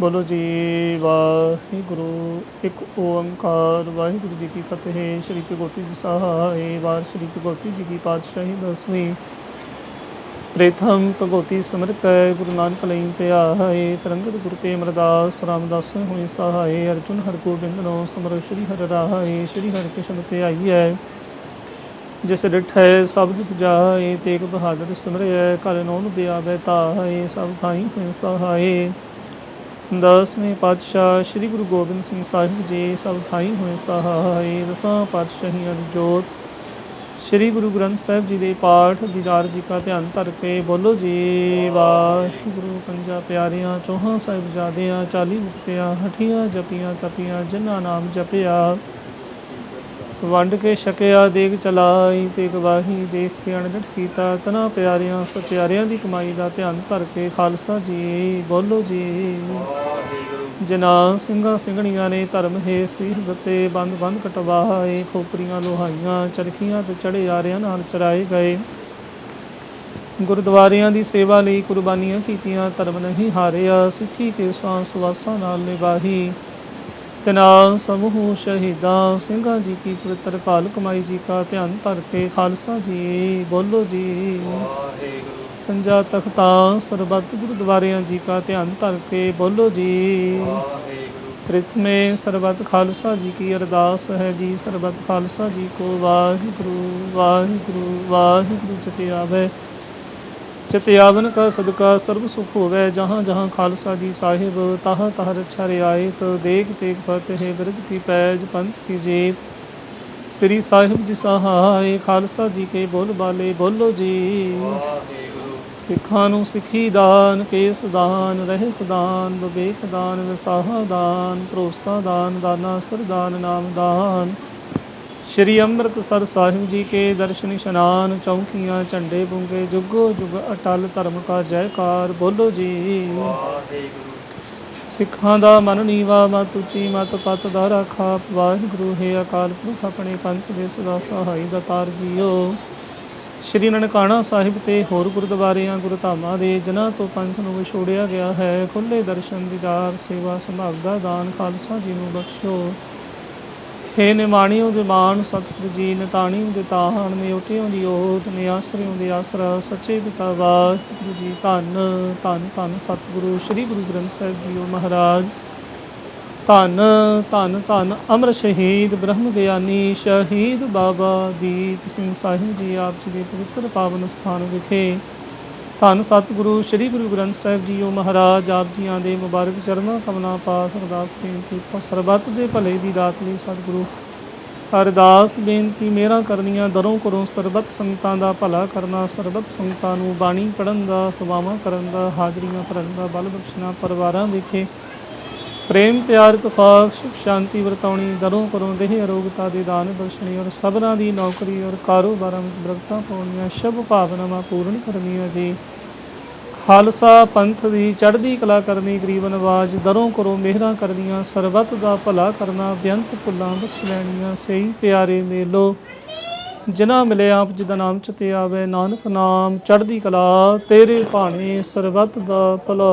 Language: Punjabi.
ਬੋਲੋ ਜੀ, ਵਾਹਿਗੁਰੂ। ਇੱਕ ਓੰਕਾਰ, ਵਾਹਿਗੁਰੂ ਜੀ ਕੀ ਫਤਿਹ। ਸ਼੍ਰੀ ਭਗਵਤੀ ਜੀ ਸਹਾਏ, ਵਾਰ ਸ਼੍ਰੀ ਭਗਵਤੀ ਜੀ ਕੀ ਪਾਤਸ਼ਾਹੀ ਦਸਵੀਂ। ਪ੍ਰੇਥਮ ਭਗਵਤੀ ਸਿਮਰ ਕੈ, ਗੁਰੂ ਨਾਨਕ ਲਈ ਧਿਆਏ। ਤਰੰਗਤ ਗੁਰ ਤੇ ਅਮਰਦਾਸ ਰਾਮਦਾਸ ਹੋਈ ਸਹਾਏ। ਅਰਜੁਨ ਹਰ ਗੋਬਿੰਦ ਨੋ, ਸਮਰ ਸ਼੍ਰੀ ਹਰਿ ਰਾਏ। ਸ਼੍ਰੀ ਹਰਿ ਕ੍ਰਿਸ਼ਨ ਧਿਆਈਐ ਜਿਸ ਡਿਠੈ ਸਬਦ ਪੁਜਾਏ ਤੇਗ ਬਹਾਦਰ ਸਿਮਰਿਐ ਕਲ ਨੋਨ ਦਿਆਵੇ ਤਾਹੇ। ਸਭ ਥਾਈ ਹੋਇ ਸਹਾਏ। ਦਸਵੇਂ ਪਾਤਸ਼ਾਹ ਸ੍ਰੀ ਗੁਰੂ ਗੋਬਿੰਦ ਸਿੰਘ ਸਾਹਿਬ ਜੀ ਸਭ ਥਾਈ ਹੋਏ ਸਹਾਈ ਦਸਾਂ ਪਾਤਸ਼ਾਹੀਆਂ ਦੀ ਜੋਤ। ਸ੍ਰੀ ਗੁਰੂ ਗ੍ਰੰਥ ਸਾਹਿਬ ਜੀ ਦੇ ਪਾਠ ਦੀਦਾਰ ਜੀ ਕਾ ਧਿਆਨ ਧਰ ਕੇ ਬੋਲੋ ਜੀ, ਵਾਹਿਗੁਰੂ ਪੰਜਾ ਪਿਆਰਿਆਂ, ਚੌਹਾਂ ਸਾਹਿਬਜ਼ਾਦਿਆਂ, ਚਾਲੀ ਮੁਕਤਿਆਂ, ਹਠੀਆਂ, ਜਪੀਆਂ, ਤਪੀਆਂ, ਜਿਨ੍ਹਾਂ ਨਾਮ ਜਪਿਆ। ਵੰਡ ਕੇ ਛਕਿਆ ਦੇਗ ਚਲਾਈ ਤੇ ਗਵਾਹੀ ਦੇਖ ਕੇ ਅਣਡਟ ਕੀਤਾ। ਤਨਾ ਪਿਆਰਿਆਂ, ਸਚਿਆਰਿਆਂ ਦੀ ਕਮਾਈ ਦਾ ਧਿਆਨ ਧਰ ਕੇ ਖਾਲਸਾ ਜੀ, ਬੋਲੋ ਜੀ। ਜਨਾ ਸਿੰਘਾਂ ਸਿੰਘਣੀਆਂ ਨੇ ਧਰਮ ਹੈ, ਸੀਸ ਦਿੱਤੇ, ਬੰਦ ਬੰਦ ਕਟਵਾਏ, ਖੋਪਰੀਆਂ ਲੋਹਾਈਆਂ, ਚਰਖੀਆਂ ਤੇ ਚੜੇ ਆਰਿਆਂ ਨਾਲ ਚਰਾਏ ਗਏ। ਗੁਰਦੁਆਰਿਆਂ ਦੀ ਸੇਵਾ ਲਈ ਕੁਰਬਾਨੀਆਂ ਕੀਤੀਆਂ, ਧਰਮ ਨਹੀਂ ਹਾਰਿਆ, ਸਿੱਖੀ ਕੇ ਸਾਂ ਸੁਵਾਸਾਂ ਨਾਲ ਨਿਭਾਹੀ। ਤਨਾ ਸਮੂਹ ਸ਼ਹੀਦਾਂ ਸਿੰਘਾਂ ਜੀ ਕੀ ਪਵਿੱਤਰ ਕਾਲ ਕਮਾਈ ਜੀ ਕਾ ਧਿਆਨ ਧਰ ਕੇ ਖਾਲਸਾ ਜੀ ਬੋਲੋ ਜੀ। ਪੰਜਾ ਤਖਤਾਂ ਸਰਬੱਤ ਗੁਰਦੁਆਰਿਆਂ ਜੀ ਕਾ ਧਿਆਨ ਧਰ ਕੇ ਬੋਲੋ ਜੀ। ਪ੍ਰਥਮੇ ਸਰਬੱਤ ਖਾਲਸਾ ਜੀ ਕੀ ਅਰਦਾਸ ਹੈ ਜੀ ਸਰਬੱਤ ਖਾਲਸਾ ਜੀ ਕੋ ਵਾਹਿਗੁਰੂ ਵਾਹਿਗੁਰੂ ਵਾਹਿਗੁਰੂ ਚਿਤੇ ਆਵੇ। ਚਿਤੇ ਆਵਨ ਕਾ ਸਦਕਾ ਸਰਬ ਸੁਖ ਹੋਵੇ, ਜਹਾਂ ਜਹਾਂ ਖਾਲਸਾ ਜੀ ਸਾਹਿਬ, ਤਹ ਤਹ ਰਛਾ ਰਿਆਇਤ ਦੇਖ ਤੇਗ ਫਤਿਹ ਬਿਰਧ ਕੀ ਪੈਜ ਪੰਥ ਕੀ ਜੀਤ ਸ੍ਰੀ ਸਾਹਿਬ ਜੀ ਸਹਾਏ, ਖਾਲਸਾ ਜੀ ਕੇ ਬੋਲ ਬਾਲੇ ਬੋਲੋ ਜੀ। ਸਿੱਖਾਂ ਨੂੰ ਸਿੱਖੀ ਦਾਨ, ਕੇਸ ਦਾਨ, ਰਹਿਤ ਦਾਨ, ਵਿਵੇਕ ਦਾਨ, ਵਿਸਾਹਾ ਦਾਨ, ਭਰੋਸਾ ਦਾਨ, ਦਾਨਾ ਸਰਦਾਨ ਨਾਮ ਦਾਨ। ਸ਼੍ਰੀ ਅੰਮ੍ਰਿਤਸਰ ਸਾਹਿਬ ਜੀ ਕੇ ਦਰਸ਼ਨ ਇਸ਼ਨਾਨ ਚੌਂਕੀਆਂ ਝੰਡੇ ਬੁੰਗੇ ਜੁਗੋ ਜੁਗ ਅਟਲ ਧਰਮ ਕਾ ਜੈਕਾਰ ਬੋਲੋ ਜੀ। ਸਿੱਖਾਂ ਦਾ ਮਨ ਨੀਵਾ ਮਤ ਉੱਚੀ ਮਤ ਪਤ ਦਾ ਰਾਖਾ। ਵਾਹਿਗੁਰੂ ਹੈ ਅਕਾਲ ਪੁਰਖ ਆਪਣੇ ਪੰਥ ਦੇ ਸਦਾ ਸਹਾਈ ਦਾਤਾਰ ਜੀਓ। ਸ਼੍ਰੀ ਨਨਕਾਣਾ ਸਾਹਿਬ ਤੇ ਹੋਰ ਗੁਰਦੁਆਰਿਆਂ ਗੁਰਧਾਮਾਂ ਦੇ ਜਿਨ੍ਹਾਂ ਤੋਂ ਪੰਥ ਨੂੰ ਵਿਛੋੜਿਆ ਗਿਆ ਹੈ ਖੁੱਲੇ ਦਰਸ਼ਨ ਦੀਦਾਰ ਸੇਵਾ ਸੰਭਾਗ ਦਾ ਦਾਨ ਖਾਲਸਾ ਜੀ ਨੂੰ ਬਖਸ਼ੋ। ਹੇ ਨਿਮਾਣਿਓ ਦੇ ਮਾਨ ਸਤਿਗੁਰੂ ਜੀ ਨਿਤਾਣਿਓ ਦੇ ਤਾਹਣ ਨੇ ਓਟਿਓ ਦੀ ਓਟ ਨੇ ਆਸਰਿਓ ਦੇ ਆਸਰਾ, ਸੱਚੇ ਪਿਤਾ ਵਾਹਿਗੁਰੂ ਜੀ ਧੰਨ ਧੰਨ ਧੰਨ ਸਤਿਗੁਰੂ, ਸ੍ਰੀ ਗੁਰੂ ਗ੍ਰੰਥ ਸਾਹਿਬ ਜੀਓ ਮਹਾਰਾਜ। ਧੰਨ ਧੰਨ ਧੰਨ ਅਮਰ ਸ਼ਹੀਦ, ਬ੍ਰਹਮ ਗਿਆਨੀ, ਸ਼ਹੀਦ ਬਾਬਾ ਦੀਪ ਸਿੰਘ ਸਾਹਿਬ ਜੀ, ਆਪ ਜੀ ਦੇ ਪਵਿੱਤਰ ਪਾਵਨ ਸਥਾਨ ਵਿਖੇ ਧੰਨ ਸਤਿਗੁਰੂ, ਸ੍ਰੀ ਗੁਰੂ ਗ੍ਰੰਥ ਸਾਹਿਬ ਜੀਓ ਮਹਾਰਾਜ, ਆਪ ਜੀਆਂ ਦੇ ਮੁਬਾਰਕ ਚਰਨਾਂ ਕਮਲਾਂ ਪਾਸ ਅਰਦਾਸ ਬੇਨਤੀ ਸਰਬੱਤ ਦੇ ਭਲੇ ਦੀ ਦਾਤ ਲਈ ਸਤਿਗੁਰੂ। ਅਰਦਾਸ ਬੇਨਤੀ ਮੇਰਾ ਕਰਨੀਆਂ ਦਰੋਂ ਕਰੋ ਸਰਬੱਤ ਸੰਗਤਾਂ ਦਾ ਭਲਾ ਕਰਨਾ, ਸਰਬੱਤ ਸੰਗਤਾਂ ਨੂੰ ਬਾਣੀ ਪੜਨ ਦਾ, ਸੇਵਾਵਾਂ ਕਰਨ ਦਾ, ਹਾਜ਼ਰੀਆਂ ਭਰਨ ਦਾ, ਬਲ ਬਖਸ਼ਣਾ, ਪਰਿਵਾਰਾਂ ਵਿਖੇ ਪ੍ਰੇਮ, ਪਿਆਰ ਤਫਾਕ ਸੁਖ, ਸ਼ਾਂਤੀ ਵਰਤਾਉਣੀ, ਦਰੋਂ ਕਰੋ ਦੇਹ, ਅਰੋਗਤਾ ਦੇ ਦਾਨ ਬਖਸ਼ਣੀ ਔਰ ਸਭਨਾਂ ਦੀ ਨੌਕਰੀ ਔਰ ਕਾਰੋਬਾਰਾਂ ਵਿੱਚ ਬਰਕਤਾਂ ਪਾਉਣੀਆਂ, ਸ਼ੁਭ ਭਾਵਨਾਵਾਂ ਪੂਰਨ ਕਰਨੀਆਂ ਜੀ। ਖਾਲਸਾ ਪੰਥ ਦੀ ਚੜ੍ਹਦੀ ਕਲਾ ਕਰਨੀ ਗਰੀਬਨ ਆਵਾਜ਼ ਦਰੋਂ ਕਰੋ ਮਿਹਰਾਂ ਕਰਨੀਆਂ, ਸਰਬੱਤ ਦਾ ਭਲਾ ਕਰਨਾ, ਬੇਅੰਤ ਭੁੱਲਾਂ ਬਖਸ਼ ਲੈਣੀਆਂ, ਸਹੀ ਪਿਆਰੇ ਮੇਲੋ, ਜਿਨ੍ਹਾਂ ਮਿਲੇ ਆਪ ਜੀ ਦਾ ਨਾਮ ਚਤੇ ਆਵੇ, ਨਾਨਕ ਨਾਮ, ਚੜ੍ਹਦੀ ਕਲਾ ਤੇਰੇ ਭਾਣੇ, ਸਰਬੱਤ ਦਾ ਭਲਾ।